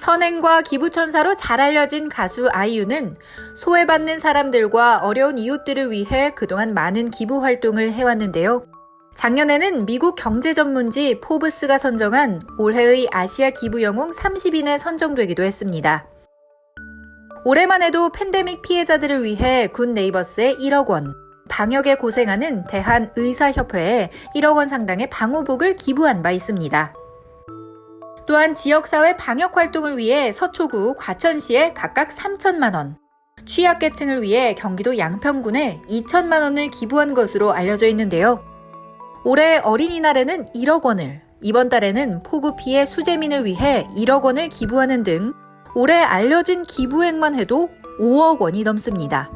선행과 기부천사로 잘 알려진 가수 아이유는 소외받는 사람들과 어려운 이웃들을 위해 그동안 많은 기부 활동을 해왔는데요. 작년에는 미국 경제 전문지 포브스가 선정한 올해의 아시아 기부 영웅 30인에 선정되기도 했습니다. 올해만 해도 팬데믹 피해자들을 위해 군 네이버스에 1억 원, 방역에 고생하는 대한의사협회에 1억 원 상당의 방호복을 기부한 바 있습니다. 또한 지역사회 방역 활동을 위해 서초구, 과천시에 각각 3천만 원, 취약계층을 위해 경기도 양평군에 2천만 원을 기부한 것으로 알려져 있는데요. 올해 어린이날에는 1억 원을, 이번 달에는 폭우 피해 수재민을 위해 1억 원을 기부하는 등 올해 알려진 기부액만 해도 5억 원이 넘습니다.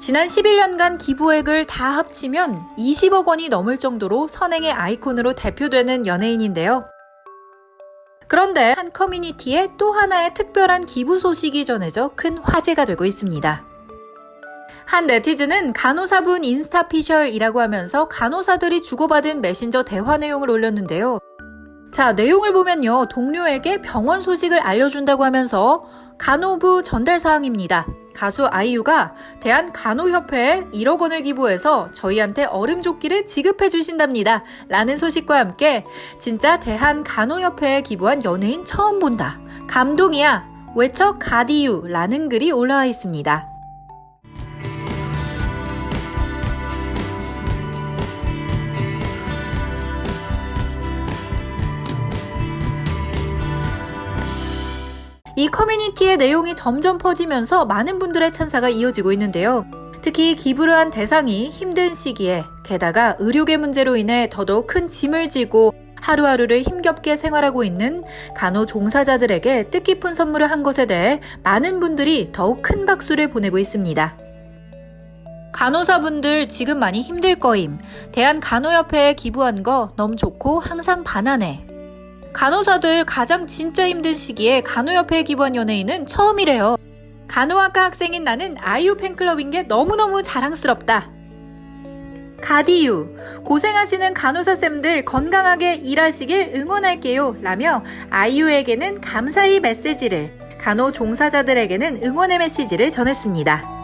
지난 11년간 기부액을 다 합치면 20억 원이 넘을 정도로 선행의 아이콘으로 대표되는 연예인인데요. 그런데 한 커뮤니티에 또 하나의 특별한 기부 소식이 전해져 큰 화제가 되고 있습니다. 한 네티즌은 간호사분 인스타피셜이라고 하면서 간호사들이 주고받은 메신저 대화 내용을 올렸는데요. 자, 내용을 보면요. 동료에게 병원 소식을 알려준다고 하면서 간호부 전달 사항입니다. 가수 아이유가 대한간호협회에 1억 원을 기부해서 저희한테 얼음조끼를 지급해 주신답니다. 라는 소식과 함께 진짜 대한간호협회에 기부한 연예인 처음 본다. 감동이야. 외쳐 가디유 라는 글이 올라와 있습니다. 이 커뮤니티의 내용이 점점 퍼지면서 많은 분들의 찬사가 이어지고 있는데요. 특히 기부를 한 대상이 힘든 시기에 게다가 의료계 문제로 인해 더더욱 큰 짐을 지고 하루하루를 힘겹게 생활하고 있는 간호 종사자들에게 뜻깊은 선물을 한 것에 대해 많은 분들이 더욱 큰 박수를 보내고 있습니다. 간호사분들 지금 많이 힘들 거임. 대한간호협회에 기부한 거 너무 좋고 항상 반하네. 간호사들 가장 진짜 힘든 시기에 간호협회에 기부한 연예인은 처음이래요. 간호학과 학생인 나는 아이유 팬클럽인 게 너무너무 자랑스럽다. 가디유, 고생하시는 간호사쌤들 건강하게 일하시길 응원할게요. 라며 아이유에게는 감사의 메시지를, 간호 종사자들에게는 응원의 메시지를 전했습니다.